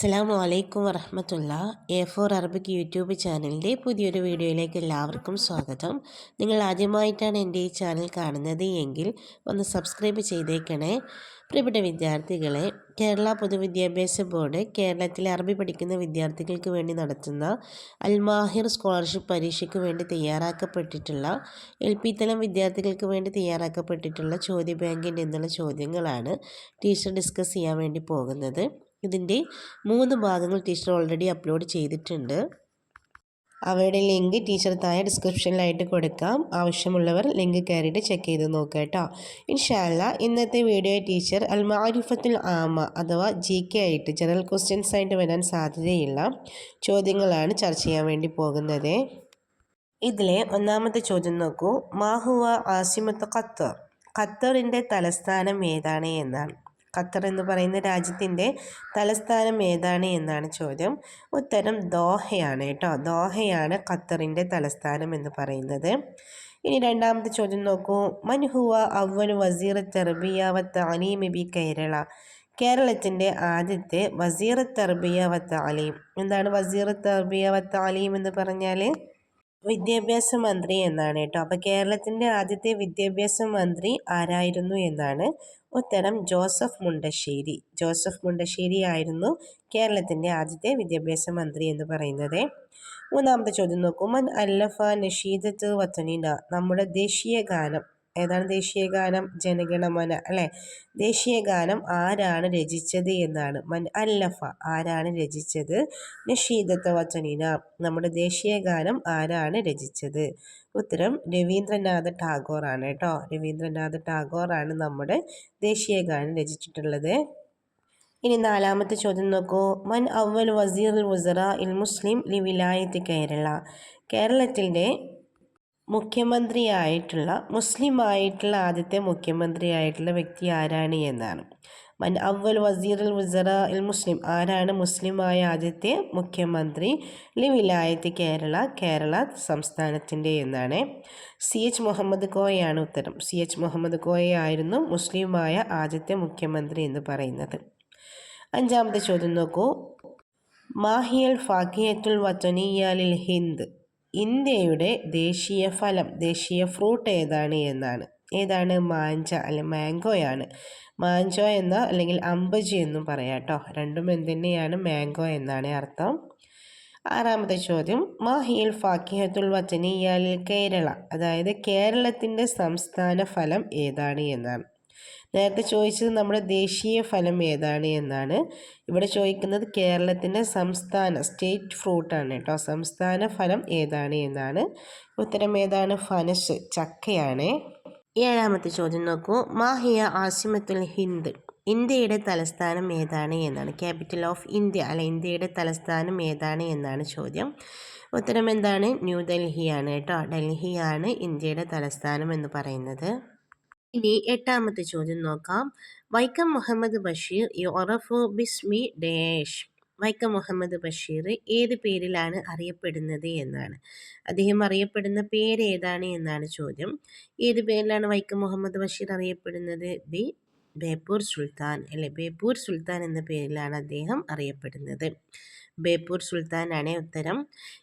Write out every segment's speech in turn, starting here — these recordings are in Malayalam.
അസ്സലാമു വലൈക്കും വറഹമത്തുള്ള. എ ഫോർ അറബിക് യൂട്യൂബ് ചാനലിന്റെ പുതിയൊരു വീഡിയോയിലേക്ക് എല്ലാവർക്കും സ്വാഗതം. നിങ്ങൾ ആദ്യമായിട്ടാണ് എന്റെ ഈ ചാനൽ കാണുന്നത് എങ്കിൽ ഒന്ന് സബ്സ്ക്രൈബ് ചെയ്തേക്കണേ. പ്രിയപ്പെട്ട വിദ്യാർത്ഥികളെ കേരള പൊതുവിദ്യാഭ്യാസ ബോർഡ് കേരളത്തിലെ അറബി പഠിക്കുന്ന വിദ്യാർത്ഥികൾക്ക് വേണ്ടി നടത്തുന്ന അൽമാഹിർ സ്കോളർഷിപ്പ് പരീക്ഷയ്ക്ക് വേണ്ടി തയ്യാറാക്കപ്പെട്ടിട്ടുള്ള എൽ പി തലം വിദ്യാർത്ഥികൾക്ക് വേണ്ടി തയ്യാറാക്കപ്പെട്ടിട്ടുള്ള ചോദ്യ ബാങ്കിന്റെ നിന്നുള്ള ചോദ്യങ്ങളാണ് ടീച്ചർ ഡിസ്കസ് ചെയ്യാൻ വേണ്ടി പോകുന്നത്. ഇതിന്റെ മൂന്ന് ഭാഗങ്ങൾ ടീച്ചർ ഓൾറെഡി അപ്ലോഡ് ചെയ്തിട്ടുണ്ട്. അവയുടെ ലിങ്ക് ടീച്ചർ താഴെ ഡിസ്ക്രിപ്ഷനിലായിട്ട് കൊടുക്കാം. ആവശ്യമുള്ളവർ ലിങ്ക് കയറിയിട്ട് ചെക്ക് ചെയ്ത് നോക്കുക കേട്ടോ. ഇൻഷാല്ല ഇന്നത്തെ വീഡിയോ ടീച്ചർ അൽ മാരിഫത്തുൽ ആമ അഥവാ ജി കെ ആയിട്ട് ജനറൽ ക്വസ്റ്റ്യൻസ് ആയിട്ട് വരാൻ സാധ്യതയുള്ള ചോദ്യങ്ങളാണ് ചർച്ച ചെയ്യാൻ വേണ്ടി പോകുന്നത്. ഇതിലെ ഒന്നാമത്തെ ചോദ്യം നോക്കൂ. മാഹുവ ആസിമത്ത് ഖത്തർ. ഖത്തറിന്റെ തലസ്ഥാനം ഏതാണ് എന്നാണ്. ഖത്തർ എന്ന് പറയുന്ന രാജ്യത്തിന്റെ തലസ്ഥാനം ഏതാണ് എന്നാണ് ചോദ്യം. ഉത്തരം ദോഹയാണ് കേട്ടോ. ദോഹയാണ് ഖത്തറിന്റെ തലസ്ഥാനം എന്ന് പറയുന്നത്. ഇനി രണ്ടാമത്തെ ചോദ്യം നോക്കൂ. മൻഹുവ അവൻ വസീർ തെർബിയ വ ബി കേരള. കേരളത്തിന്റെ ആദ്യത്തെ വസീർ തെർബിയ വ എന്താണ് വസീർ തെർബിയ വ എന്ന് പറഞ്ഞാൽ വിദ്യാഭ്യാസ മന്ത്രി എന്നാണ് കേട്ടോ. അപ്പോൾ കേരളത്തിന്റെ ആദ്യത്തെ വിദ്യാഭ്യാസ മന്ത്രി ആരായിരുന്നു എന്നാണ് ഉത്തരം ജോസഫ് മുണ്ടശ്ശേരി. ജോസഫ് മുണ്ടശ്ശേരി ആയിരുന്നു കേരളത്തിന്റെ ആദ്യത്തെ വിദ്യാഭ്യാസ മന്ത്രി എന്ന് പറയുന്നത്. മൂന്നാമത്തെ ചോദ്യം നോക്കുമ്പോൾ അല്ലഫ നഷീദത്ത് വത്തനിന നമ്മുടെ ദേശീയ ഗാനം. ഏതാണ് ദേശീയ ഗാനം ജനഗണമന അല്ലേ? ദേശീയ ഗാനം ആരാണ് രചിച്ചത് എന്നാണ്. മൻ അല്ലഫ ആരാണ് രചിച്ചത്? നഷീദത്ത വചനീന നമ്മുടെ ദേശീയ ഗാനം ആരാണ് രചിച്ചത്? ഉത്തരം രവീന്ദ്രനാഥ ടാഗോർ ആണ് കേട്ടോ. രവീന്ദ്രനാഥ ടാഗോർ ആണ് നമ്മുടെ ദേശീയ ഗാനം രചിച്ചിട്ടുള്ളത്. ഇനി നാലാമത്തെ ചോദ്യം നോക്കൂ. മൻ അവൽ വസീർ വസറ ഇൽ മുസ്ലിം ലി വിലായത്ത് കേരള. കേരളത്തിന്റെ മുഖ്യമന്ത്രിയായിട്ടുള്ള മുസ്ലിം ആയിട്ടുള്ള ആദ്യത്തെ മുഖ്യമന്ത്രിയായിട്ടുള്ള വ്യക്തി ആരാണ് എന്നാണ്. മൻ അവൽ വസീർ അൽ വസറ അൽ മുസ്ലിം. ആരാണ് മുസ്ലിമായ ആദ്യത്തെ മുഖ്യമന്ത്രി? ലി വിലായത്ത് കേരള കേരള സംസ്ഥാനത്തിന്റെ എന്നാണ്. സി എച്ച് മുഹമ്മദ് കോയയാണ് ഉത്തരം. സി എച്ച് മുഹമ്മദ് കോയയായിരുന്നു മുസ്ലിമായ ആദ്യത്തെ മുഖ്യമന്ത്രി എന്ന് പറയുന്നത്. അഞ്ചാമത്തെ ചോദ്യം നോക്കൂ. മാഹിയൽ ഫാഖിയത്തുൽ വത്തനിയാലിൽ ഹിന്ദ്. ഇന്ത്യയുടെ ദേശീയ ഫലം ദേശീയ ഫ്രൂട്ട് ഏതാണ് എന്നാണ്. ഏതാണ്? മാഞ്ച അല്ലെ മാംഗോയാണ്. മാഞ്ചോ എന്ന അല്ലെങ്കിൽ അമ്പജി എന്നും പറയാം കേട്ടോ. രണ്ടും എന്തുതന്നെയാണ്? മാംഗോ എന്നാണ് അർത്ഥം. ആറാമത്തെ ചോദ്യം. മാഹിയിൽ ഫാക്കിഹത്തുൽ വത്തനിയാലിൽ കേരള അതായത് കേരളത്തിന്റെ സംസ്ഥാന ഫലം ഏതാണ് എന്നാണ്. നേരത്തെ ചോദിച്ചത് നമ്മുടെ ദേശീയ ഫലം ഏതാണ് എന്നാണ്. ഇവിടെ ചോദിക്കുന്നത് കേരളത്തിന്റെ സംസ്ഥാന സ്റ്റേറ്റ് ഫ്രൂട്ടാണ് കേട്ടോ. സംസ്ഥാന ഫലം ഏതാണ് എന്നാണ്. ഉത്തരം ഏതാണ്? ഫനസ് ചക്കയാണ്. ഏഴാമത്തെ ചോദ്യം നോക്കൂ. മാഹിയ ആസിമത്തുൽ ഹിന്ദ് ഇന്ത്യയുടെ തലസ്ഥാനം ഏതാണ് എന്നാണ്. ക്യാപിറ്റൽ ഓഫ് ഇന്ത്യ അല്ല ഇന്ത്യയുടെ തലസ്ഥാനം ഏതാണ് എന്നാണ് ചോദ്യം. ഉത്തരം എന്താണ്? ന്യൂഡൽഹിയാണ് കേട്ടോ. ഡൽഹിയാണ് ഇന്ത്യയുടെ തലസ്ഥാനം എന്ന് പറയുന്നത്. ഇനി എട്ടാമത്തെ ചോദ്യം നോക്കാം. വൈക്കം മുഹമ്മദ് ബഷീർ യോറഫു ബിസ്മി ഡേഷ്. വൈക്കം മുഹമ്മദ് ബഷീർ ഏത് പേരിലാണ് അറിയപ്പെടുന്നത് എന്നാണ്. അദ്ദേഹം അറിയപ്പെടുന്ന പേര് ഏതാണ് എന്നാണ് ചോദ്യം. ഏത് പേരിലാണ് വൈക്കം മുഹമ്മദ് ബഷീർ അറിയപ്പെടുന്നത്? ബി ബേപ്പൂർ സുൽത്താൻ അല്ലെ ബേപ്പൂർ സുൽത്താൻ എന്ന പേരിലാണ് അദ്ദേഹം അറിയപ്പെടുന്നത്. ബേപ്പൂർ സുൽത്താനാണ് ഉത്തരം.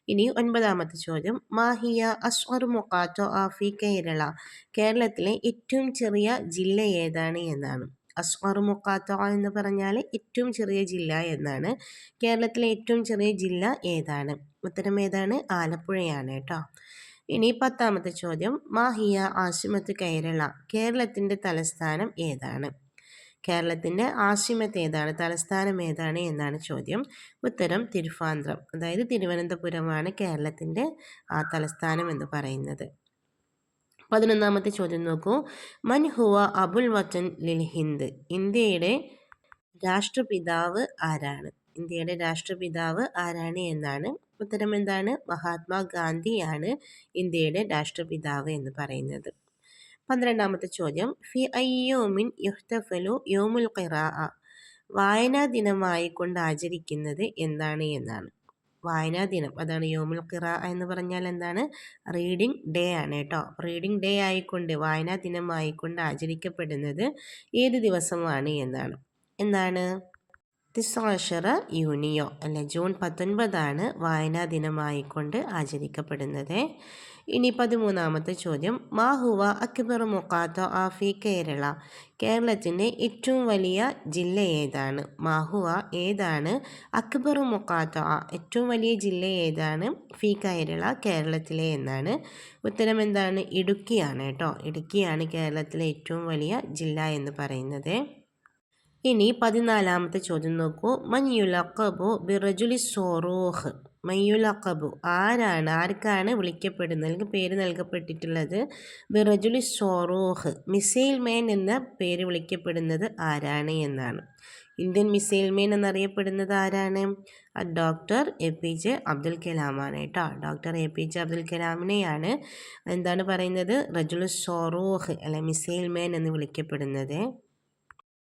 ഇനി ഒൻപതാമത്തെ ചോദ്യം. മാഹിയ അസ്വർ മൊക്കാറ്റോ ആഫി കേരള. കേരളത്തിലെ ഏറ്റവും ചെറിയ ജില്ല ഏതാണ് എന്നാണ്. അസ്വർ മൊക്കാത്തോ എന്ന് പറഞ്ഞാൽ ഏറ്റവും ചെറിയ ജില്ല എന്നാണ്. കേരളത്തിലെ ഏറ്റവും ചെറിയ ജില്ല ഏതാണ്? ഉത്തരം ഏതാണ്? ആലപ്പുഴയാണ് കേട്ടോ. ഇനി പത്താമത്തെ ചോദ്യം. മാഹിയ ആസിമത്ത് കേരള. കേരളത്തിന്റെ തലസ്ഥാനം ഏതാണ്? കേരളത്തിന്റെ ആശിമത്ത് ഏതാണ്? തലസ്ഥാനം ഏതാണ് എന്നാണ് ചോദ്യം. ഉത്തരം തിരുവാന്ത്രം. അതായത് തിരുവനന്തപുരമാണ് കേരളത്തിന്റെ തലസ്ഥാനം എന്ന് പറയുന്നത്. പതിനൊന്നാമത്തെ ചോദ്യം നോക്കൂ. മൻഹുവ അബുൽ വച്ചൻ ലിൽ ഹിന്ദ്. ഇന്ത്യയുടെ രാഷ്ട്രപിതാവ് ആരാണ്? ഇന്ത്യയുടെ രാഷ്ട്രപിതാവ് ആരാണ് എന്നാണ്. ഉത്തരം എന്താണ്? മഹാത്മാഗാന്ധിയാണ് ഇന്ത്യയുടെ രാഷ്ട്രപിതാവ് എന്ന് പറയുന്നത്. പന്ത്രണ്ടാമത്തെ ചോദ്യം. ഫി അയ്യോമിൻ യുഹ്തഫലു യോമുൽ ഖിറാ. വായനാ ദിനമായി കൊണ്ട് ആചരിക്കുന്നത് എന്താണ് എന്നാണ്. വായനാ ദിനം. അതാണ് യോമുൽ ഖിറാ എന്ന് പറഞ്ഞാൽ എന്താണ്? റീഡിംഗ് ഡേ ആണ് കേട്ടോ. റീഡിംഗ് ഡേ ആയിക്കൊണ്ട് വായനാ ദിനമായിക്കൊണ്ട് ആചരിക്കപ്പെടുന്നത് ഏത് ദിവസമാണ് എന്നാണ്. എന്താണ്? തിസാഷറ യൂണിയോ അല്ലെ ജൂൺ പത്തൊൻപതാണ് വായനാ ദിനമായിക്കൊണ്ട് ആചരിക്കപ്പെടുന്നത്. ഇനി പതിമൂന്നാമത്തെ ചോദ്യം. മാഹുവ അക്ബർ മൊക്കാത്ത ആഫി കേരള. കേരളത്തിന്റെ ഏറ്റവും വലിയ ജില്ല ഏതാണ്? മാഹുവ ഏതാണ്? അക്ബർ മുക്കാത്ത ഏറ്റവും വലിയ ജില്ല ഏതാണ്? ഫി കേരള കേരളത്തിലെ എന്നാണ്. ഉത്തരം എന്താണ്? ഇടുക്കിയാണ് കേട്ടോ. ഇടുക്കിയാണ് കേരളത്തിലെ ഏറ്റവും വലിയ ജില്ല എന്ന് പറയുന്നത്. ഇനി പതിനാലാമത്തെ ചോദ്യം നോക്കൂ. മഞ്ഞുലക്കബു ബിറജുലി സോറൂഹ് മയ്യുലക്കബു ആരാണ്? ആർക്കാണ് വിളിക്കപ്പെടുന്നത്? അല്ലെങ്കിൽ പേര് നൽകപ്പെട്ടിട്ടുള്ളത്? ബിറജുലി സോറൂഹ് മിസൈൽ മാൻ എന്ന പേര് വിളിക്കപ്പെടുന്നത് ആരാണ് എന്നാണ്. ഇന്ത്യൻ മിസൈൽ മാൻ എന്നറിയപ്പെടുന്നത് ആരാണ്? Doctor A P J Abdul കലാമാണ് കേട്ടോ. Doctor A P J Abdul കലാമിനെയാണ് എന്താണ് പറയുന്നത്? റജുൽ സോറൂഹ് അല്ലെ മിസൈൽ മാൻ എന്ന് വിളിക്കപ്പെടുന്നത്.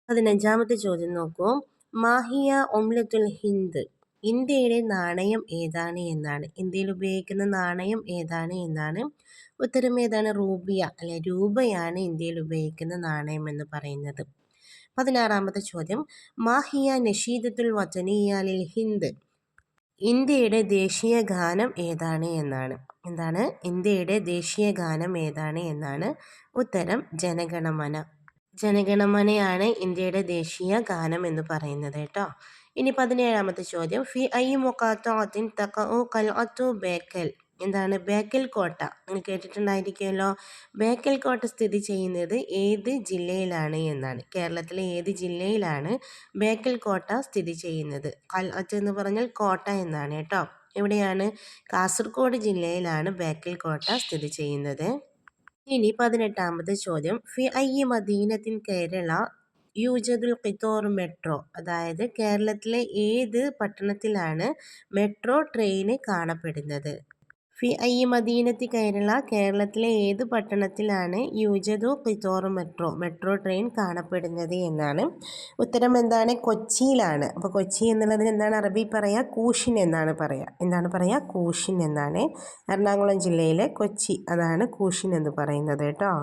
പതിനഞ്ചാമത്തെ ചോദ്യം നോക്കൂ. മാഹിയ ഒംലത്തുൽ ഹിന്ദ്. ഇന്ത്യയുടെ നാണയം ഏതാണ് എന്നാണ്. ഇന്ത്യയിൽ ഉപയോഗിക്കുന്ന നാണയം ഏതാണ് എന്നാണ്. ഉത്തരം ഏതാണ്? റൂബിയ അല്ലെ? രൂപയാണ് ഇന്ത്യയിൽ ഉപയോഗിക്കുന്ന നാണയം എന്ന് പറയുന്നത്. പതിനാറാമത്തെ ചോദ്യം. മാഹിയ നഷീദത്തുൽ വചനിയാലിൽ ഹിന്ദ്. ഇന്ത്യയുടെ ദേശീയ ഗാനം ഏതാണ് എന്നാണ്. എന്താണ്? ഇന്ത്യയുടെ ദേശീയ ഗാനം ഏതാണ് എന്നാണ്. ഉത്തരം ജനഗണമന. ജനഗണമനയാണ് ഇന്ത്യയുടെ ദേശീയ ഗാനം എന്ന് പറയുന്നത് കേട്ടോ. ഇനി പതിനേഴാമത്തെ ചോദ്യം. ഫി ഐ മുക്കാത്തോത്തിൻ തക്കു കൽഅത്തു ബേക്കൽ. എന്താണ്? ബേക്കൽ കോട്ട. നിങ്ങൾ കേട്ടിട്ടുണ്ടായിരിക്കുമല്ലോ. ബേക്കൽ കോട്ട സ്ഥിതി ചെയ്യുന്നത് ഏത് ജില്ലയിലാണ് എന്നാണ്. കേരളത്തിലെ ഏത് ജില്ലയിലാണ് ബേക്കൽ കോട്ട സ്ഥിതി ചെയ്യുന്നത്? കൽഅത്ത് എന്ന് പറഞ്ഞാൽ കോട്ട എന്നാണ് കേട്ടോ. എവിടെയാണ്? കാസർഗോഡ് ജില്ലയിലാണ് ബേക്കൽ കോട്ട സ്ഥിതി ചെയ്യുന്നത്. ഇനി പതിനെട്ടാമത്തെ ചോദ്യം. ഫി ഐ മദീനത്തിൻ കേരള യൂജദുൽ ഖിത്തോർ മെട്രോ. അതായത് കേരളത്തിലെ ഏത് പട്ടണത്തിലാണ് മെട്രോ ട്രെയിന് കാണപ്പെടുന്നത്? ഫി ഐ മദീനത്തി കേരള കേരളത്തിലെ ഏത് പട്ടണത്തിലാണ് യൂജദോ ഖിത്തോർ മെട്രോ മെട്രോ ട്രെയിൻ കാണപ്പെടുന്നത് എന്നാണ്. ഉത്തരം എന്താണ്? കൊച്ചിയിലാണ്. അപ്പോൾ കൊച്ചി എന്നുള്ളതിന് എന്താണ് അറബി പറയുക കൂഷിൻ എന്നാണ് പറയുക എന്താണ് പറയുക കൂഷിൻ എന്നാണ്. എറണാകുളം ജില്ലയിലെ കൊച്ചി അതാണ് കൂഷിൻ എന്ന് പറയുന്നത് കേട്ടോ.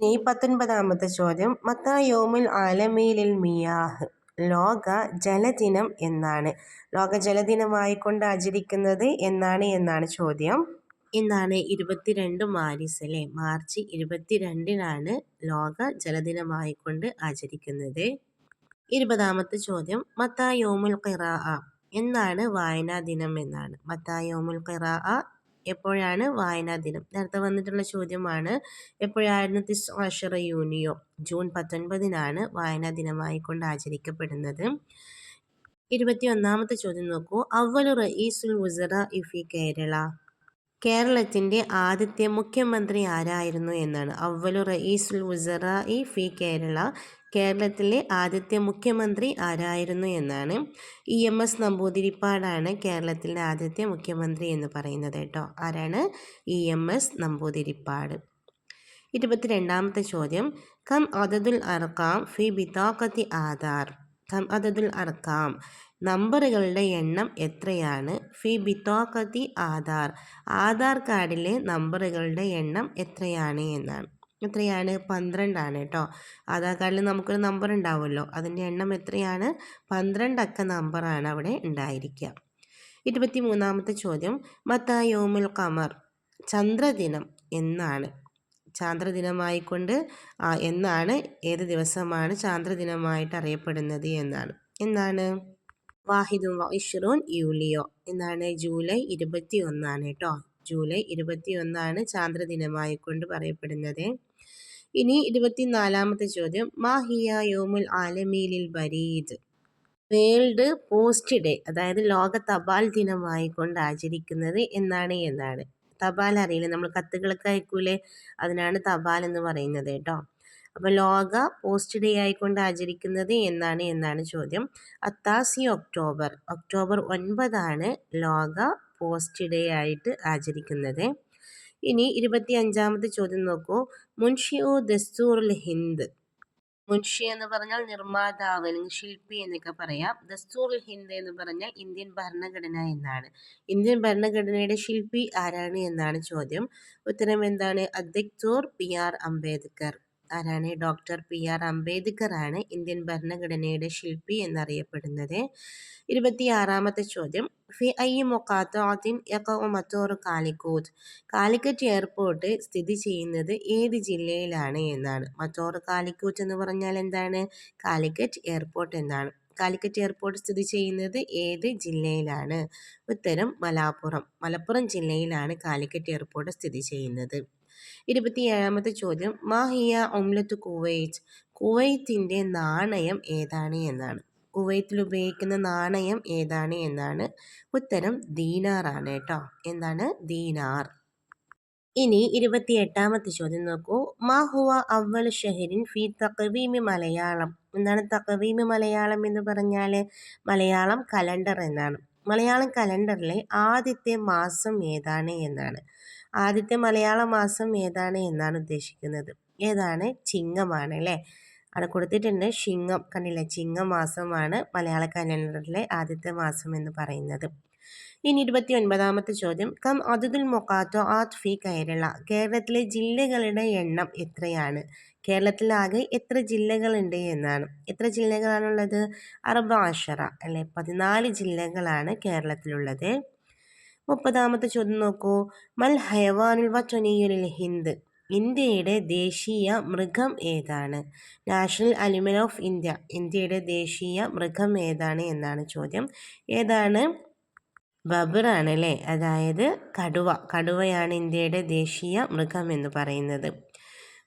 ഈ പത്തൊൻപതാമത്തെ ചോദ്യം. മത്തായോമുൽ ആലമീലിൽ മിയാഹ്. ലോക ജലദിനം എന്നാണ്. ലോക ജലദിനമായിക്കൊണ്ട് ആചരിക്കുന്നത് എന്നാണ് എന്നാണ് ചോദ്യം. ഇന്നാണ് ഇരുപത്തിരണ്ട് മാരിസ് അല്ലേ? മാർച്ച് ഇരുപത്തിരണ്ടിനാണ് ലോക ജലദിനമായിക്കൊണ്ട് ആചരിക്കുന്നത്. ഇരുപതാമത്തെ ചോദ്യം. മത്തായോമുൽ ഖിറാഅ എന്നാണ് വായനാ ദിനം എന്നാണ്. മത്തായോമുൽ ഖിറാ എപ്പോഴാണ് വായനാ ദിനം? നേരത്തെ വന്നിട്ടുള്ള ചോദ്യമാണ് എപ്പോഴായിരുന്നു തിസ് ആഷറ യൂണിയോ ജൂൺ പത്തൊൻപതിനാണ് വായനാ ദിനമായി കൊണ്ട് ആചരിക്കപ്പെടുന്നത്. ഇരുപത്തി ഒന്നാമത്തെ ചോദ്യം നോക്കൂ. അവലു റഈസുൽ വുസറ ഇഫി കേരള. കേരളത്തിന്റെ ആദ്യത്തെ മുഖ്യമന്ത്രി ആരായിരുന്നു എന്നാണ്. അവലു റഈസുൽ വുസറ ഇ ഫി കേരള. കേരളത്തിലെ ആദ്യത്തെ മുഖ്യമന്ത്രി ആരായിരുന്നു എന്നാണ് ഇ എം എസ് നമ്പൂതിരിപ്പാടാണ് കേരളത്തിലെ ആദ്യത്തെ മുഖ്യമന്ത്രി എന്ന് പറയുന്നത് കേട്ടോ. ആരാണ്? E M S Namboodiripad. ഇരുപത്തിരണ്ടാമത്തെ ചോദ്യം. കം അതതുൽ അർക്കാം ഫി ബിതാക്കത്തി ആധാർ. കം അതതുൽ അർക്കാം നമ്പറുകളുടെ എണ്ണം എത്രയാണ്? ഫി ബിത്തോക്കത്തി ആധാർ. ആധാർ കാർഡിലെ നമ്പറുകളുടെ എണ്ണം എത്രയാണ് എന്നാണ്. എത്രയാണ്? പന്ത്രണ്ടാണ് കേട്ടോ ആധാർ കാർഡിൽ നമുക്കൊരു നമ്പർ ഉണ്ടാവുമല്ലോ. അതിന്റെ എണ്ണം എത്രയാണ്? പന്ത്രണ്ടക്ക നമ്പറാണ് അവിടെ ഉണ്ടായിരിക്കുക. ഇരുപത്തി മൂന്നാമത്തെ ചോദ്യം. മത്തായോമുൽ കമർ ചന്ദ്രദിനം എന്നാണ്. ചാന്ദ്രദിനമായിക്കൊണ്ട് എന്നാണ് ഏത് ദിവസമാണ് ചാന്ദ്രദിനമായിട്ട് അറിയപ്പെടുന്നത് എന്നാണ്. എന്നാണ് വാഹിദും ഇഷ്റൂൻ യൂലിയോ. എന്നാണ് ജൂലൈ ഇരുപത്തി ഒന്നാണ് കേട്ടോ ജൂലൈ ഇരുപത്തി ഒന്നാണ് ചാന്ദ്രദിനമായിക്കൊണ്ട് പറയപ്പെടുന്നത്. ഇനി ഇരുപത്തിനാലാമത്തെ ചോദ്യം. മാഹിയ യോമുൽ ആലമീലിൽ ബരീദ് വേൾഡ് പോസ്റ്റ് ഡേ അതായത് ലോക തപാൽ ദിനമായി കൊണ്ട് ആചരിക്കുന്നത് എന്നാണ് എന്നാണ്. തപാൽ അറിയില്ല? നമ്മൾ കത്തുകളൊക്കെ അയക്കൂലേ? അതിനാണ് തപാൽ എന്ന് പറയുന്നത് കേട്ടോ. അപ്പോൾ ലോക പോസ്റ്റ് ഡേ ആയിക്കൊണ്ട് ആചരിക്കുന്നത് എന്നാണ് എന്നാണ് ചോദ്യം. അത്താസി ഒക്ടോബർ. ഒക്ടോബർ ഒൻപതാണ് ലോക പോസ്റ്റ് ഡേ ആയിട്ട് ആചരിക്കുന്നത്. ഇനി ഇരുപത്തി അഞ്ചാമത്തെ ചോദ്യം നോക്കൂ. മുൻഷി ഉ ദസ്തൂർ ഹിന്ദ്? മുൻഷി എന്ന് പറഞ്ഞാൽ നിർമ്മാതാവ് അല്ലെങ്കിൽ ശില്പി എന്നൊക്കെ പറയാം. ദസ്തൂർ ഹിന്ദ് എന്ന് പറഞ്ഞാൽ ഇന്ത്യൻ ഭരണഘടന എന്നാണ്. ഇന്ത്യൻ ഭരണഘടനയുടെ ശില്പി ആരാണ് എന്നാണ് ചോദ്യം. ഉത്തരം എന്താണ്? അധ്യക്തൂർ പി ആർ അംബേദ്കർ. ആരാണ്? ഡോക്ടർ പി ആർ അംബേദ്കർ ആണ് ഇന്ത്യൻ ഭരണഘടനയുടെ ശില്പി എന്നറിയപ്പെടുന്നത്. ഇരുപത്തിയാറാമത്തെ ചോദ്യം. ഫി ഐ മൊക്കാത്തോത്തിൻ മത്തോർ കാലിക്കോത്ത് കാലിക്കറ്റ് എയർപോർട്ട് സ്ഥിതി ചെയ്യുന്നത് ഏത് ജില്ലയിലാണ് എന്നാണ്. മത്തോർ കാലിക്കോത്ത് എന്ന് പറഞ്ഞാൽ എന്താണ്? കാലിക്കറ്റ് എയർപോർട്ട് എന്നാണ്. കാലിക്കറ്റ് എയർപോർട്ട് സ്ഥിതി ചെയ്യുന്നത് ഏത് ജില്ലയിലാണ്? ഉത്തരം മലാപ്പുറം. മലപ്പുറം ജില്ലയിലാണ് കാലിക്കറ്റ് എയർപോർട്ട് സ്ഥിതി ചെയ്യുന്നത്. ഇരുപത്തിയേഴാമത്തെ ചോദ്യം. മാഹിയ ഒംലത്ത് കുവൈറ്റ്. കുവൈത്തിന്റെ നാണയം ഏതാണ് എന്നാണ്. കുവൈത്തിൽ ഉപയോഗിക്കുന്ന നാണയം ഏതാണ് എന്നാണ് ഉത്തരം ദീനാറാണ് കേട്ടോ. എന്താണ്? ദീനാർ. ഇനി ഇരുപത്തി എട്ടാമത്തെ ചോദ്യം നോക്കൂ. മാഹുവ അവൽ ഷഹരിൻ ഫി തകവീമി മലയാളം. എന്താണ് തകവീമി മലയാളം എന്ന് പറഞ്ഞാൽ? മലയാളം കലണ്ടർ എന്നാണ്. മലയാളം കലണ്ടറിലെ ആദ്യത്തെ മാസം ഏതാണ് എന്നാണ്. ആദ്യത്തെ മലയാള മാസം ഏതാണ് എന്നാണ് ഉദ്ദേശിക്കുന്നത്. ഏതാണ്? ചിങ്ങമാണ് അല്ലേ? അവിടെ കൊടുത്തിട്ടുണ്ട് ചിങ്ങം കണ്ടില്ലേ? ചിങ്ങമാസമാണ് മലയാള കലണ്ടറിലെ ആദ്യത്തെ മാസം എന്ന് പറയുന്നത്. ഇനി ഇരുപത്തി ഒൻപതാമത്തെ ചോദ്യം. കം അതുൽ മൊക്കാത്തോ ആത് ഫി കേരള? കേരളത്തിലെ ജില്ലകളുടെ എണ്ണം എത്രയാണ്? കേരളത്തിലാകെ എത്ര ജില്ലകളുണ്ട് എന്നാണ്. എത്ര ജില്ലകളാണുള്ളത്? അറബാഷറ അല്ലെ? പതിനാല് ജില്ലകളാണ് കേരളത്തിലുള്ളത്. മുപ്പതാമത്തെ ചോദ്യം നോക്കൂ. മൽ ഹയവാനുൽ വച്ചനീയുൽ ഹിന്ദ്. ഇന്ത്യയുടെ ദേശീയ മൃഗം ഏതാണ്? National animal of India. ഇന്ത്യയുടെ ദേശീയ മൃഗം ഏതാണ് എന്നാണ് ചോദ്യം. ഏതാണ്? ബബറാണ് അല്ലേ? അതായത് കടുവ. കടുവയാണ് ഇന്ത്യയുടെ ദേശീയ മൃഗം എന്ന് പറയുന്നത്.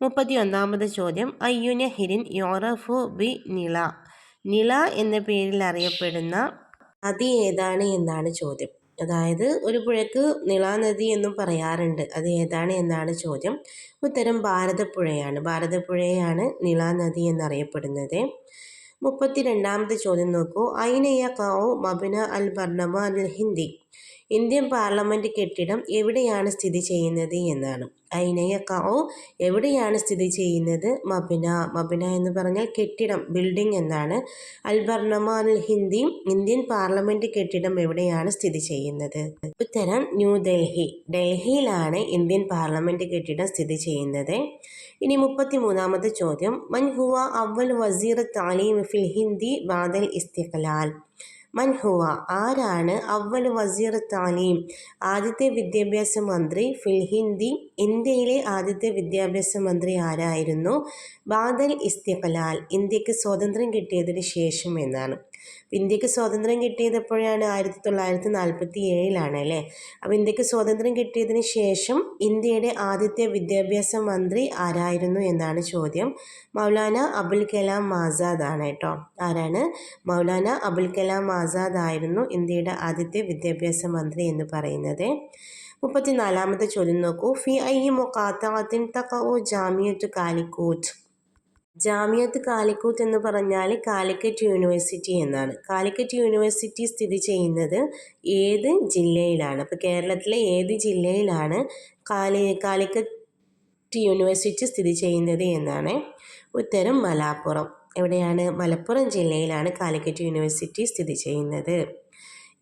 മുപ്പത്തി ഒന്നാമത് ചോദ്യം. അയ്യുന ഹിരിൻ യോറഫു ബി നിള. നിള എന്ന പേരിൽ അറിയപ്പെടുന്ന നദി ഏതാണ് എന്നാണ് ചോദ്യം. അതായത് ഒരു പുഴയ്ക്ക് നിളാനദി എന്നും പറയാറുണ്ട്. അത് ഏതാണ് എന്നാണ് ചോദ്യം. ഉത്തരം ഭാരതപ്പുഴയാണ്. ഭാരതപ്പുഴയാണ് നിളാനദി എന്നറിയപ്പെടുന്നത്. മുപ്പത്തി രണ്ടാമത്തെ ചോദ്യം നോക്കൂ. ഐനയ കാവു മബിന അൽ ബർണമ അൽ ഹിന്ദി. ഇന്ത്യൻ പാർലമെന്റ് കെട്ടിടം എവിടെയാണ് സ്ഥിതി ചെയ്യുന്നത് എന്നാണ്. ഐനയക്കാവോ എവിടെയാണ് സ്ഥിതി ചെയ്യുന്നത്? മബിന. മബിന എന്ന് പറഞ്ഞാൽ കെട്ടിടം ബിൽഡിംഗ് എന്നാണ്. അൽബർണമാൽ ഹിന്ദി ഇന്ത്യൻ പാർലമെന്റ് കെട്ടിടം എവിടെയാണ് സ്ഥിതി ചെയ്യുന്നത്? ഉത്തരം ന്യൂഡൽഹി ഡൽഹിയിലാണ് ഇന്ത്യൻ പാർലമെന്റ് കെട്ടിടം സ്ഥിതി ചെയ്യുന്നത്. ഇനി മുപ്പത്തി മൂന്നാമത്തെ ചോദ്യം. മൻഹുവ അവൽ വസീർ താലീം ഫിൽ ഹിന്ദി ബാദൽ ഇസ്തിഖലാൽ. മൻഹുവ ആരാണ് അവൽ വസീർ താലീം ആദ്യത്തെ വിദ്യാഭ്യാസ മന്ത്രി ഫിൽ ഹിന്ദി ഇന്ത്യയിലെ ആദ്യത്തെ വിദ്യാഭ്യാസ മന്ത്രി ആരായിരുന്നു? ബാദൽ ഇസ്തിഖലാൽ ഇന്ത്യയ്ക്ക് സ്വാതന്ത്ര്യം കിട്ടിയതിന് ശേഷം എന്നാണ്. ഇന്ത്യയ്ക്ക് സ്വാതന്ത്ര്യം കിട്ടിയത് എപ്പോഴാണ് ആയിരത്തി തൊള്ളായിരത്തി നാൽപ്പത്തി ഏഴിലാണ് അല്ലേ? അപ്പോൾ ഇന്ത്യയ്ക്ക് സ്വാതന്ത്ര്യം കിട്ടിയതിന് ശേഷം ഇന്ത്യയുടെ ആദ്യത്തെ വിദ്യാഭ്യാസ മന്ത്രി ആരായിരുന്നു എന്നാണ് ചോദ്യം. മൗലാന അബുൽ കലാം ആസാദ് ആണ് കേട്ടോ. ആരാണ്? മൗലാന അബുൽ കലാം ആസാദ് ആയിരുന്നു ഇന്ത്യയുടെ ആദ്യത്തെ വിദ്യാഭ്യാസ മന്ത്രി എന്ന് പറയുന്നത്. മുപ്പത്തിനാലാമത്തെ ചോദ്യം നോക്കൂ. ഫി ഐ മൊക്കാത്താത്തിൻ തക്കോ ജാമിയത്ത് കാലിക്കോട്ട് ജാമിയത്ത് കാലിക്കൂത്ത് എന്ന് പറഞ്ഞാൽ കാലിക്കറ്റ് യൂണിവേഴ്സിറ്റി എന്നാണ്. കാലിക്കറ്റ് യൂണിവേഴ്സിറ്റി സ്ഥിതി ചെയ്യുന്നത് ഏത് ജില്ലയിലാണ്? അപ്പോൾ കേരളത്തിലെ ഏത് ജില്ലയിലാണ് കാലി കാലിക്കറ്റ് യൂണിവേഴ്സിറ്റി സ്ഥിതി ചെയ്യുന്നത് എന്നാണ് ഉത്തരം മലാപ്പുറം. എവിടെയാണ്? മലപ്പുറം ജില്ലയിലാണ് കാലിക്കറ്റ് യൂണിവേഴ്സിറ്റി സ്ഥിതി ചെയ്യുന്നത്.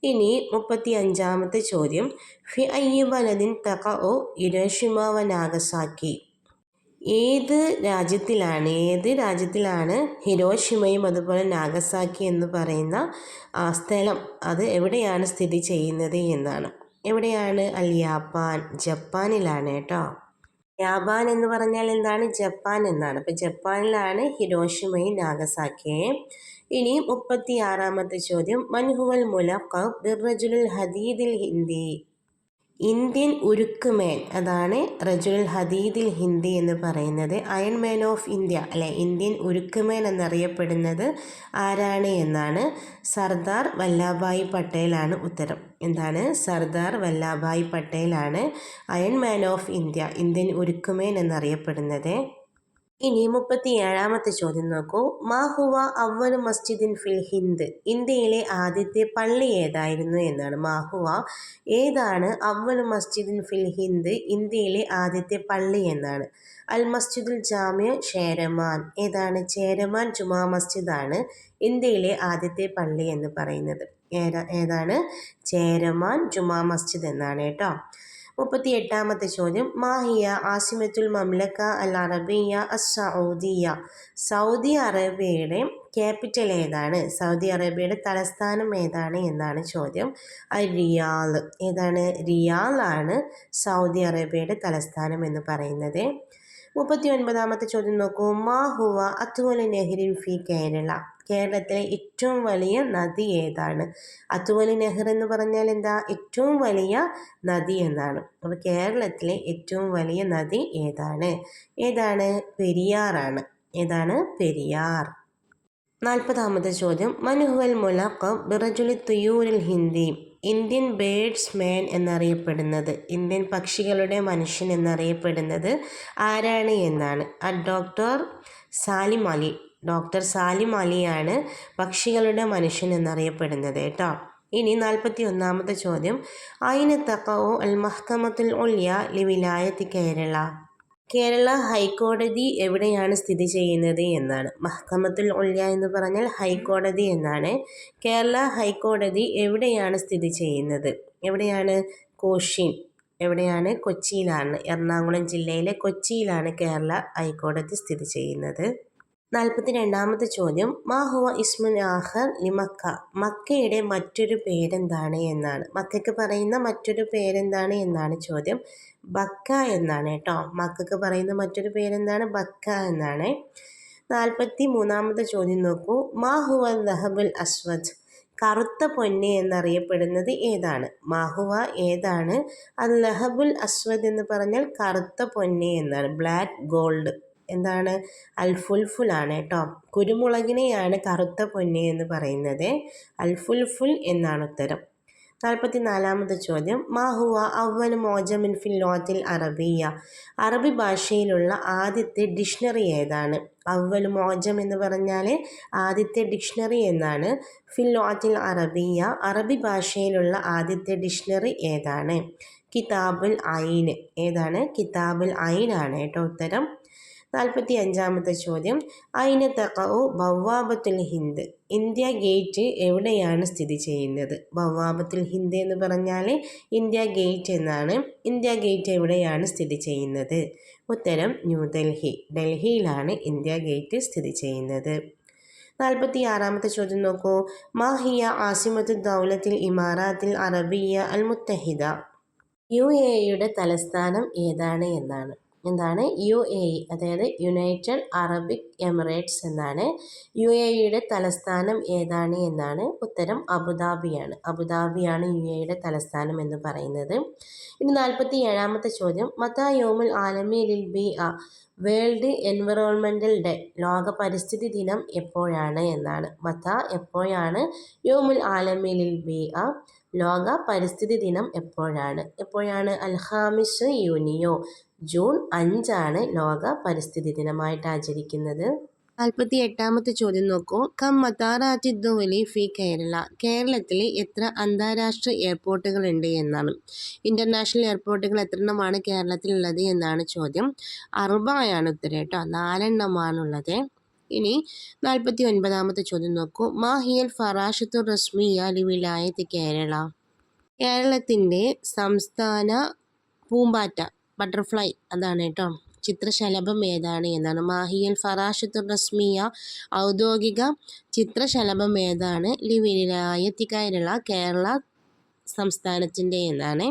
ഇനി മുപ്പത്തി അഞ്ചാമത്തെ ചോദ്യം. ഫി അയ്യ വലദിൻ തക ഒ ഇരോഷിമ വ നാഗസാക്കി ഏത് രാജ്യത്തിലാണ് ഏത് രാജ്യത്തിലാണ് ഹിരോഷിമയും അതുപോലെ നാഗസാക്കി എന്ന് പറയുന്ന ആ സ്ഥലം അത് എവിടെയാണ് സ്ഥിതി ചെയ്യുന്നത് എന്നാണ്. എവിടെയാണ്? അൽ യാപ്പാൻ ജപ്പാനിലാണ് കേട്ടോ. യാബാൻ എന്ന് പറഞ്ഞാൽ എന്താണ്? ജപ്പാൻ എന്നാണ്. അപ്പം ജപ്പാനിലാണ് ഹിരോഷിമയും നാഗസാക്കിയും ഇനി മുപ്പത്തി ആറാമത്തെ ചോദ്യം. മൻഹുവൽ മുലാഖ് ബിർറജുൽ ഹദീദിൽ ഹിന്ദി ഇന്ത്യൻ ഉരുക്കുമേൻ അതാണ് റജുൽ ഹദീദിൽ ഹിന്ദി എന്ന് പറയുന്നത്. അയൺ മാൻ ഓഫ് ഇന്ത്യ അല്ലെ ഇന്ത്യൻ ഉരുക്കുമേൻ എന്നറിയപ്പെടുന്നത് ആരാണ് എന്നാണ് സർദാർ വല്ലഭായ് പട്ടേലാണ് ഉത്തരം. എന്താണ്? Sardar Vallabhbhai പട്ടേലാണ് iron man of India Indian ഉരുക്കുമേൻ എന്നറിയപ്പെടുന്നത്. ഇനി മുപ്പത്തി ഏഴാമത്തെ ചോദ്യം നോക്കൂ. മാഹുവ അവൽ മസ്ജിദിൻ ഫിൽ ഹിന്ദ്. ഇന്ത്യയിലെ ആദ്യത്തെ പള്ളി ഏതായിരുന്നു എന്നാണ്. മാഹുവ ഏതാണ് അവൽ മസ്ജിദിൻ ഫിൽ ഹിന്ദ് ഇന്ത്യയിലെ ആദ്യത്തെ പള്ളി എന്നാണ്. അൽ മസ്ജിദുൽ ജാമ്യ ഷേരമാൻ. ഏതാണ്? ചേരമാൻ ജുമാ മസ്ജിദാണ് ഇന്ത്യയിലെ ആദ്യത്തെ പള്ളി എന്ന് പറയുന്നത്. ഏതാണ്? ചേരമാൻ ജുമാ മസ്ജിദ് എന്നാണ് കേട്ടോ. മുപ്പത്തി എട്ടാമത്തെ ചോദ്യം. മാഹിയ ആസിമത്തുൽ മംലക്ക അൽ അറബിയ സൗദിയ സൗദി അറേബ്യയുടെ ക്യാപിറ്റൽ ഏതാണ്? സൗദി അറേബ്യയുടെ തലസ്ഥാനം ഏതാണ് എന്നാണ് ചോദ്യം. റിയാൽ. ഏതാണ്? റിയാൽ ആണ് സൗദി അറേബ്യയുടെ തലസ്ഥാനം എന്ന് പറയുന്നത്. മുപ്പത്തി ഒൻപതാമത്തെ ചോദ്യം നോക്കൂ. മാ ഹുവ അത്തുവല നെഹ്റിൻ ഫി കേരള? കേരളത്തിലെ ഏറ്റവും വലിയ നദി ഏതാണ്? അതുപോലെ നെഹ്ർ എന്ന് പറഞ്ഞാൽ എന്താ? ഏറ്റവും വലിയ നദി എന്നാണ്. അപ്പോൾ കേരളത്തിലെ ഏറ്റവും വലിയ നദി ഏതാണ്? ഏതാണ്? പെരിയാറാണ്. ഏതാണ്? പെരിയാർ. നാൽപ്പതാമത്തെ ചോദ്യം. മനുഹുവൽ മുലഖബ് ബിറജുലി തുയൂരിൽ ഹിന്ദി ഇന്ത്യൻ ബേഡ്സ് മാൻ എന്നറിയപ്പെടുന്നത്. ഇന്ത്യൻ പക്ഷികളുടെ മനുഷ്യൻ എന്നറിയപ്പെടുന്നത് ആരാണ് എന്നാണ്? ആ ഡോക്ടർ സാലിം അലി. ഡോക്ടർ സാലിം അലിയാണ് പക്ഷികളുടെ മനുഷ്യൻ എന്നറിയപ്പെടുന്നത് കേട്ടോ. ഇനി നാൽപ്പത്തി ഒന്നാമത്തെ ചോദ്യം. അയിന് തക്കവോ അൽ മഹ്കമത്തുൽ ഉല്യ ലി വിലായത്തി കേരള? കേരള ഹൈക്കോടതി എവിടെയാണ് സ്ഥിതി ചെയ്യുന്നത് എന്നാണ്. മഹ്കമത്തുൽ ഒല്യ എന്ന് പറഞ്ഞാൽ ഹൈക്കോടതി എന്നാണ്. കേരള ഹൈക്കോടതി എവിടെയാണ് സ്ഥിതി ചെയ്യുന്നത്? എവിടെയാണ്? കോഷിൻ എവിടെയാണ്? കൊച്ചിയിലാണ്. എറണാകുളം ജില്ലയിലെ കൊച്ചിയിലാണ് കേരള ഹൈക്കോടതി സ്ഥിതി ചെയ്യുന്നത്. നാൽപ്പത്തി രണ്ടാമത്തെ ചോദ്യം മാഹുവ ഇസ്മുൻ ആഹർ ലിമക്ക മക്കയുടെ മറ്റൊരു പേരെന്താണ് എന്നാണ്. മക്കയ്ക്ക് പറയുന്ന മറ്റൊരു പേരെന്താണ് എന്നാണ് ചോദ്യം. ബക്ക എന്നാണ് കേട്ടോ. മക്കൾക്ക് പറയുന്ന മറ്റൊരു പേരെന്താണ്? ബക്ക എന്നാണ്. നാൽപ്പത്തി മൂന്നാമത്തെ ചോദ്യം നോക്കൂ. മാഹുവ ദഹബുൽ അസ്വദ് കറുത്ത പൊന്ന് എന്നറിയപ്പെടുന്നത് ഏതാണ്? മാഹുവ ഏതാണ്? അത് ലഹബുൽ അസ്വദ് എന്ന് പറഞ്ഞാൽ കറുത്ത പൊന്ന് എന്നാണ്. Black gold. എന്താണ്? അൽഫുൽഫുൽ ആണ് കേട്ടോ കുരുമുളകിനെയാണ് കറുത്ത പൊന്ന് എന്ന് പറയുന്നത്. അൽഫുൽഫുൽ എന്നാണ് ഉത്തരം. നാൽപ്പത്തി നാലാമത്തെ ചോദ്യം മാഹുവ അവൽ മോജമിൻ ഫിൽ ലോത്തിൽ അറബിയ അറബി ഭാഷയിലുള്ള ആദ്യത്തെ ഡിക്ഷണറി ഏതാണ്? അവൽ മോജം എന്ന് പറഞ്ഞാൽ ആദ്യത്തെ ഡിക്ഷണറി എന്നാണ്. ഫിൽ ലോത്തിൽ അറബിയ അറബി ഭാഷയിലുള്ള ആദ്യത്തെ ഡിക്ഷണറി ഏതാണ്? കിതാബുൽ ഐൻ. ഏതാണ്? കിതാബുൽ ഐൻ ആണ് കേട്ടോ ഉത്തരം. നാൽപ്പത്തി അഞ്ചാമത്തെ ചോദ്യം. ഐന തക്കഉ ബവാബത്തുൽ ഹിന്ദ്. ഇന്ത്യ ഗേറ്റ് എവിടെയാണ് സ്ഥിതി ചെയ്യുന്നത്? ബവാബത്തുൽ ഹിന്ദ് എന്ന് പറഞ്ഞാൽ ഇന്ത്യ ഗേറ്റ് എന്നാണ്. ഇന്ത്യ ഗേറ്റ് എവിടെയാണ് സ്ഥിതി ചെയ്യുന്നത്? ഉത്തരം ന്യൂഡൽഹി ഡൽഹിയിലാണ് ഇന്ത്യ ഗേറ്റ് സ്ഥിതി ചെയ്യുന്നത്. നാൽപ്പത്തി ആറാമത്തെ ചോദ്യം നോക്കൂ. മാഹിയ ആസിമത്ത് ദൗലത്തിൽ ഇമാറാത്തിൽ അറബിയ അൽ മുത്തഹിദ. യു എയുടെ തലസ്ഥാനം ഏതാണ് എന്നാണ്. എന്താണ്? യു എ ഇ അതായത് യുണൈറ്റഡ് അറബിക് എമിറേറ്റ്സ് എന്നാണ്. യു എ ഇയുടെ തലസ്ഥാനം ഏതാണ് എന്നാണ് ഉത്തരം അബുദാബിയാണ് അബുദാബിയാണ് യു എ ഇയുടെ തലസ്ഥാനം എന്ന് പറയുന്നത്. ഇനി നാൽപ്പത്തി ഏഴാമത്തെ ചോദ്യം. മത്താ യോമുൽ ആലമി ലിൽ ബി അ വേൾഡ് എൻവറോൺമെന്റൽ ഡേ ലോക പരിസ്ഥിതി ദിനം എപ്പോഴാണ് എന്നാണ്. മത എപ്പോഴാണ്? യോമുൽ ആലമി ലിൽ ബി അ ലോക പരിസ്ഥിതി ദിനം എപ്പോഴാണ്? എപ്പോഴാണ്? അൽഹാമിസ് യൂനിയോ ജൂൺ അഞ്ചാണ് ലോക പരിസ്ഥിതി ദിനമായിട്ട് ആചരിക്കുന്നത്. നാൽപ്പത്തി എട്ടാമത്തെ ചോദ്യം നോക്കൂ. കം മതാറാറ്റി ഫി കേരള. കേരളത്തിൽ എത്ര അന്താരാഷ്ട്ര എയർപോർട്ടുകൾ ഉണ്ട് എന്നാണ്. ഇന്റർനാഷണൽ എയർപോർട്ടുകൾ എത്ര എണ്ണമാണ് കേരളത്തിലുള്ളത് എന്നാണ് ചോദ്യം. അറുപയാണ് ഉത്തരം കേട്ടോ. നാലെണ്ണമാണുള്ളത്. ഇനി നാൽപ്പത്തി ഒൻപതാമത്തെ ചോദ്യം നോക്കൂ. മാഹിയൽ ഫറാഷത്തു റസ്മിയ ലി വിലായത്ത് കേരള. കേരളത്തിന്റെ സംസ്ഥാന പൂമ്പാറ്റ. ബട്ടർഫ്ലൈ അതാണ് കേട്ടോ. ചിത്രശലഭം ഏതാണ് എന്നാണ്. മാഹിയൽ ഫറാഷത്തു റസ്മിയ ഔദ്യോഗിക ചിത്രശലഭം ഏതാണ്. ലി വിലായത്ത് കേരള കേരള സംസ്ഥാനത്തിന്റെ എന്നാണ്.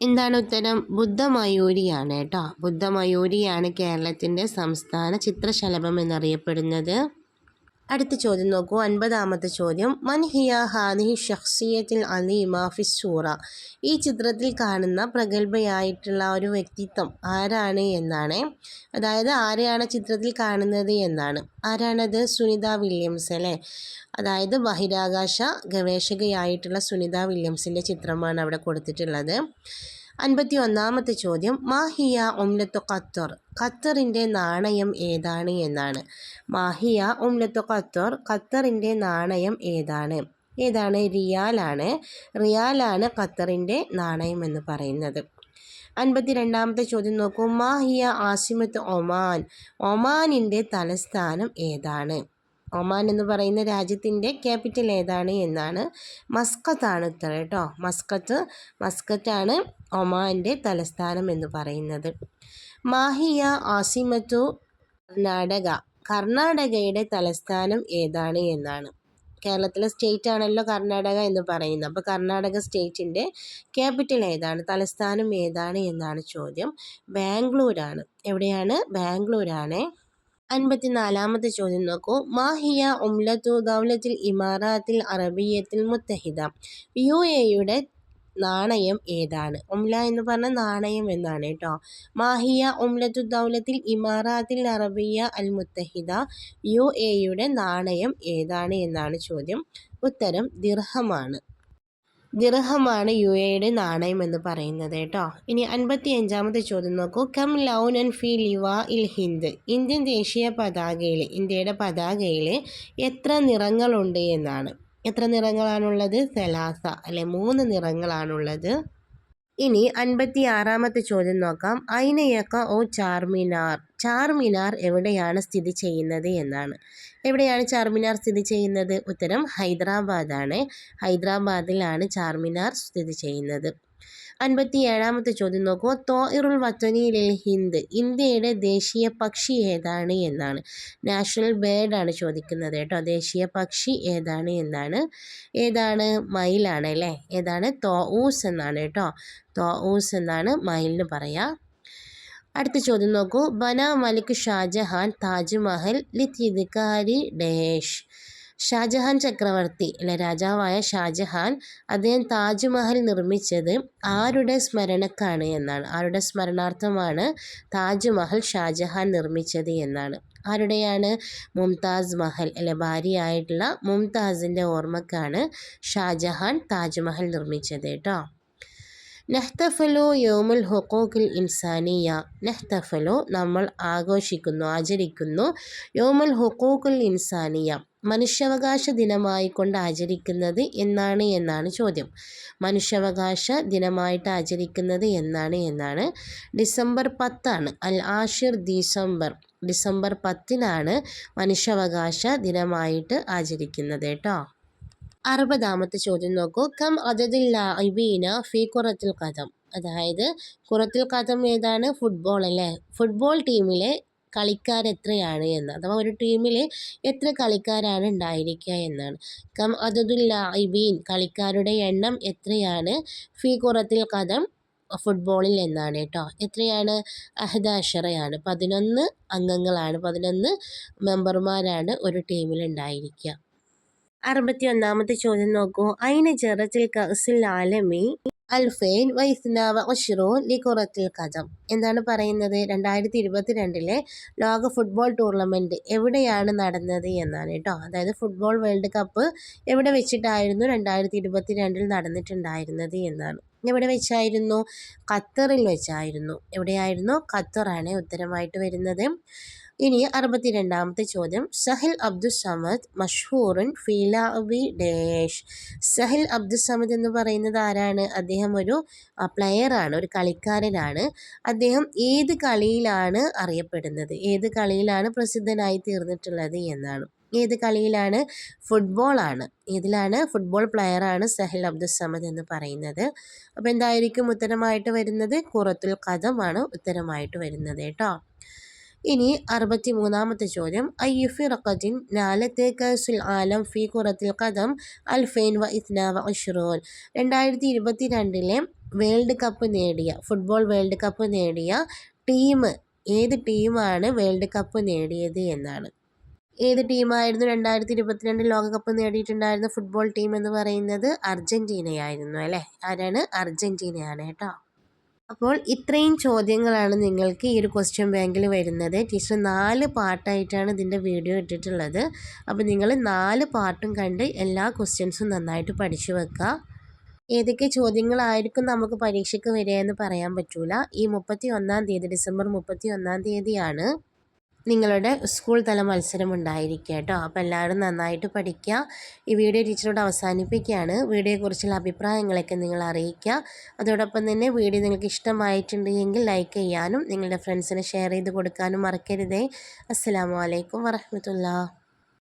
എന്താണ് ഉത്തരം? ബുദ്ധമയൂരിയാണ് കേട്ടോ. ബുദ്ധമയൂരിയാണ് കേരളത്തിന്റെ സംസ്ഥാന ചിത്രശലഭം എന്നറിയപ്പെടുന്നത്. അടുത്ത ചോദ്യം നോക്കൂ. അൻപതാമത്തെ ചോദ്യം. മൻ ഹിയ ഹാദിഹി ഷഖ്സിയത്തിൽ അലീമ ഫിസൂറ ഈ ചിത്രത്തിൽ കാണുന്ന പ്രഗത്ഭയായിട്ടുള്ള ഒരു വ്യക്തിത്വം ആരാണ് എന്നാണ്. അതായത് ആരെയാണ് ചിത്രത്തിൽ കാണുന്നത് എന്നാണ്. ആരാണത്? സുനിത വില്യംസ് അല്ലേ? അതായത് ബഹിരാകാശ ഗവേഷകയായിട്ടുള്ള സുനിത വില്യംസിന്റെ ചിത്രമാണ് അവിടെ കൊടുത്തിട്ടുള്ളത്. അൻപത്തി ഒന്നാമത്തെ ചോദ്യം മാഹിയ ഉംലത്തു ഖത്തർ ഖത്തറിന്റെ നാണയം ഏതാണ് എന്നാണ്. മാഹിയ ഉംലത്തു ഖത്തർ ഖത്തറിന്റെ നാണയം ഏതാണ്? ഏതാണ്? റിയാലാണ്. റിയാലാണ് ഖത്തറിന്റെ നാണയം എന്ന് പറയുന്നത്. അൻപത്തി രണ്ടാമത്തെ ചോദ്യം നോക്കൂ. മാഹിയ ആസിമത്ത് ഒമാൻ ഒമാനിന്റെ തലസ്ഥാനം ഏതാണ്? ഒമാൻ എന്ന് പറയുന്ന രാജ്യത്തിന്റെ ക്യാപിറ്റൽ ഏതാണ് എന്നാണ്. മസ്കത്താണ് ഉത്തരം കേട്ടോ. മസ്കത്ത് മസ്കറ്റാണ് ഒമാന്റെ തലസ്ഥാനം എന്ന് പറയുന്നത്. മാഹിയ ആസിമത്തു കർണാടക. കർണാടകയുടെ തലസ്ഥാനം ഏതാണ് എന്നാണ്. കേരളത്തിലെ സ്റ്റേറ്റ് ആണല്ലോ കർണാടക എന്ന് പറയുന്നത്. അപ്പോൾ കർണാടക സ്റ്റേറ്റിന്റെ ക്യാപിറ്റൽ ഏതാണ്? തലസ്ഥാനം ഏതാണ് എന്നാണ് ചോദ്യം. ബാംഗ്ലൂരാണ്. എവിടെയാണ്? ബാംഗ്ലൂരാണ്. അൻപത്തിനാലാമത്തെ ചോദ്യം നോക്കൂ. മാഹിയ ഉംലത്തു ദൗലത്തിൽ ഇമാറാത്തിൽ അറബിയത്തിൽ മുത്തഹിദ. യു എയുടെ നാണയം ഏതാണ്? ഉംല എന്ന് പറഞ്ഞ നാണയം എന്നാണ് കേട്ടോ. മാഹിയ ഉംലത്തു ദൗലത്തിൽ ഇമാറാത്തിൽ അറബിയ അൽ മുത്തഹിദ യു എയുടെ നാണയം ഏതാണ് എന്നാണ് ചോദ്യം. ഉത്തരം ദിർഹമാണ്. ദിർഹമാണ് യു എയുടെ നാണയം എന്ന് പറയുന്നത് കേട്ടോ. ഇനി അൻപത്തി അഞ്ചാമത്തെ ചോദ്യം നോക്കൂ. കം ലൗൻ ആൻഡ് ഫി ലിവ ഇൽ ഹിന്ദ്. ഇന്ത്യൻ ദേശീയ പതാകയിൽ ഇന്ത്യയുടെ പതാകയിൽ എത്ര നിറങ്ങളുണ്ട് എന്നാണ്. എത്ര നിറങ്ങളാണുള്ളത്? സെലാസ. അല്ലെ മൂന്ന് നിറങ്ങളാണുള്ളത്. ഇനി അൻപത്തി ആറാമത്തെ ചോദ്യം നോക്കാം. ഐനയക്ക ഓ ചാർമിനാർ. ചാർമിനാർ എവിടെയാണ് സ്ഥിതി ചെയ്യുന്നത് എന്നാണ്. എവിടെയാണ് ചാർമിനാർ സ്ഥിതി ചെയ്യുന്നത്? ഉത്തരം ഹൈദരാബാദാണ് ഹൈദരാബാദിലാണ് ചാർമിനാർ സ്ഥിതി ചെയ്യുന്നത്. അൻപത്തി ഏഴാമത്തെ ചോദ്യം നോക്കൂ തോഇറുൽ വത്തനിയിലെ ഹിന്ദ് ഇന്ത്യയുടെ ദേശീയ പക്ഷി ഏതാണ് എന്നാണ്. നാഷണൽ ബേർഡാണ് ചോദിക്കുന്നത് കേട്ടോ. ദേശീയ പക്ഷി ഏതാണ് എന്നാണ്. ഏതാണ്? മയിലാണ് അല്ലേ? ഏതാണ്? തോഊസ് എന്നാണ് കേട്ടോ. തോഊസ് എന്നാണ് മയിലിന് പറയാം. അടുത്ത ചോദ്യം നോക്കൂ. ബന മലിക് ഷാജഹാൻ താജ്മഹൽ ലിത്തിദ്കാരി ഡേഷ്. ഷാജഹാൻ ചക്രവർത്തി അല്ലെ രാജാവായ ഷാജഹാൻ അദ്ദേഹം താജ്മഹൽ നിർമ്മിച്ചത് ആരുടെ സ്മരണക്കാണ് എന്നാണ്. ആരുടെ സ്മരണാർത്ഥമാണ് താജ്മഹൽ ഷാജഹാൻ നിർമ്മിച്ചത് എന്നാണ്. ആരുടെയാണ്? മുംതാസ് മഹൽ അല്ലെ ഭാര്യയായിട്ടുള്ള മുംതാസിന്റെ ഓർമ്മക്കാണ് ഷാജഹാൻ താജ്മഹൽ നിർമ്മിച്ചത് കേട്ടോ. നെഹ്തഫലു യോമുൽ ഹുക്കൂക്കിൽ ഇൻസാനിയ. നെഹ്തഫലു നമ്മൾ ആഘോഷിക്കുന്നു ആചരിക്കുന്നു. യോമുൽ ഹുക്കൂക്കുൽ ഇൻസാനിയ. മനുഷ്യാവകാശ ദിനമായി കൊണ്ട് ആചരിക്കുന്നത് എന്നാണ് എന്നാണ് ചോദ്യം. മനുഷ്യാവകാശ ദിനമായിട്ട് ആചരിക്കുന്നത് എന്നാണ് എന്നാണ്. ഡിസംബർ പത്താണ് അൽ ആഷിർ ഡിസംബർ. ഡിസംബർ പത്തിനാണ് മനുഷ്യാവകാശ ദിനമായിട്ട് ആചരിക്കുന്നത് കേട്ടോ. അറുപതാമത്തെ ചോദ്യം നോക്കൂ. കം അതതില്ലാബീന ഫി കുറത്തിൽ കഥം. അതായത് കുറത്തിൽ കഥം ഏതാണ്? ഫുട്ബോൾ അല്ലേ? ഫുട്ബോൾ ടീമിലെ കളിക്കാർ എത്രയാണ് എന്ന്. അഥവാ ഒരു ടീമിൽ എത്ര കളിക്കാരാണ് ഉണ്ടായിരിക്കുക എന്നാണ്. കം അതതുല്ലാബീൻ കളിക്കാരുടെ എണ്ണം എത്രയാണ്? ഫി കുറത്തിൽ കഥം ഫുട്ബോളിൽ എന്നാണ് കേട്ടോ. എത്രയാണ്? അഹദാഷറയാണ് പതിനൊന്ന് അംഗങ്ങളാണ്. പതിനൊന്ന് മെമ്പർമാരാണ് ഒരു ടീമിൽ ഉണ്ടായിരിക്കുക. അറുപത്തി ഒന്നാമത്തെ ചോദ്യം നോക്കൂ. അയിന ജറത്തിൽ കസിൽ ആലമി അൽഫൈൻ വൈസ്നാവ ഒഷിറോ ലിഖുറത്തിൽ കഥം എന്താണ് പറയുന്നത്? രണ്ടായിരത്തി ഇരുപത്തിരണ്ടിലെ ലോക ഫുട്ബോൾ ടൂർണമെന്റ് എവിടെയാണ് നടന്നത് എന്നാണ് കേട്ടോ. അതായത് ഫുട്ബോൾ വേൾഡ് കപ്പ് എവിടെ വെച്ചിട്ടായിരുന്നു രണ്ടായിരത്തി ഇരുപത്തി രണ്ടിൽ നടന്നിട്ടുണ്ടായിരുന്നത് എന്നാണ്. എവിടെ വെച്ചായിരുന്നു? ഖത്തറിൽ വെച്ചായിരുന്നു. എവിടെയായിരുന്നു? ഖത്തറാണ് ഉത്തരമായിട്ട് വരുന്നത്. ഇനി അറുപത്തിരണ്ടാമത്തെ ചോദ്യം. സഹിൽ സമദ് മഷൂറിൻ ഫീലാബി ഡേഷ്. സഹിൽ സമദ് എന്ന് പറയുന്നത് ആരാണ്? അദ്ദേഹം ഒരു പ്ലെയറാണ് ഒരു കളിക്കാരനാണ്. അദ്ദേഹം ഏത് കളിയിലാണ് അറിയപ്പെടുന്നത്? ഏത് കളിയിലാണ് പ്രസിദ്ധനായി തീർന്നിട്ടുള്ളത് എന്നാണ്. ഏത് കളിയിലാണ്? ഫുട്ബോളാണ് ഇതിലാണ് ഫുട്ബോൾ പ്ലെയറാണ് സഹിൽ സമദ് എന്ന് പറയുന്നത്. അപ്പോൾ എന്തായിരിക്കും ഉത്തരമായിട്ട് വരുന്നത്? കുറത്തുൽ കഥമാണ് ഉത്തരമായിട്ട് വരുന്നത് കേട്ടോ. ഇനി അറുപത്തി മൂന്നാമത്തെ ചോദ്യം. അയ്യുഫി റക്കത്തിൻ നാലത്തെ കസുൽ ആലം ഫി കുറത്തിൽ കഥം അൽഫൈൻ വ ഇസ്ന വ അഷ്റോൻ രണ്ടായിരത്തി ഇരുപത്തി രണ്ടിലെ വേൾഡ് കപ്പ് നേടിയ ഫുട്ബോൾ വേൾഡ് കപ്പ് നേടിയ ടീം ഏത് ടീമാണ് വേൾഡ് കപ്പ് നേടിയത് എന്നാണ്. ഏത് ടീമായിരുന്നു രണ്ടായിരത്തി ഇരുപത്തിരണ്ട് ലോകകപ്പ് നേടിയിട്ടുണ്ടായിരുന്ന ഫുട്ബോൾ ടീം എന്ന് പറയുന്നത്? അർജന്റീനയായിരുന്നു അല്ലേ? ആരാണ്? അർജന്റീനയാണ് കേട്ടോ. അപ്പോൾ ഇത്രയും ചോദ്യങ്ങളാണ് നിങ്ങൾക്ക് ഈ ഒരു ക്വസ്റ്റ്യൻ ബാങ്കിൽ വരുന്നത്. ടീച്ചർ നാല് പാർട്ടായിട്ടാണ് ഇതിന്റെ വീഡിയോ ഇട്ടിട്ടുള്ളത്. അപ്പോൾ നിങ്ങൾ നാല് പാർട്ടും കണ്ട് എല്ലാ ക്വസ്റ്റ്യൻസും നന്നായിട്ട് പഠിച്ചു വെക്കുക. ഏതൊക്കെ ചോദ്യങ്ങളായിരിക്കും നമുക്ക് പരീക്ഷയ്ക്ക് വരിക എന്ന് പറയാൻ പറ്റൂല. ഈ മുപ്പത്തി ഒന്നാം തീയതി ഡിസംബർ മുപ്പത്തി ഒന്നാം തീയതിയാണ്. നിങ്ങളുടെ സ്കൂൾ തല മത്സരം ഉണ്ടായിരിക്കുക കേട്ടോ. അപ്പോൾ എല്ലാവരും നന്നായിട്ട് പഠിക്കുക. ഈ വീഡിയോ ടീച്ചറോട് അവസാനിപ്പിക്കുകയാണ്. വീഡിയോയെക്കുറിച്ചുള്ള അഭിപ്രായങ്ങളൊക്കെ നിങ്ങൾ അറിയിക്കുക. അതോടൊപ്പം തന്നെ വീഡിയോ നിങ്ങൾക്ക് ഇഷ്ടമായിട്ടുണ്ടെങ്കിൽ ലൈക്ക് ചെയ്യാനും നിങ്ങളുടെ ഫ്രണ്ട്സിന് ഷെയർ ചെയ്ത് കൊടുക്കാനും മറക്കരുതേ. അസ്സാം വലൈക്കും വരഹമത്തുള്ള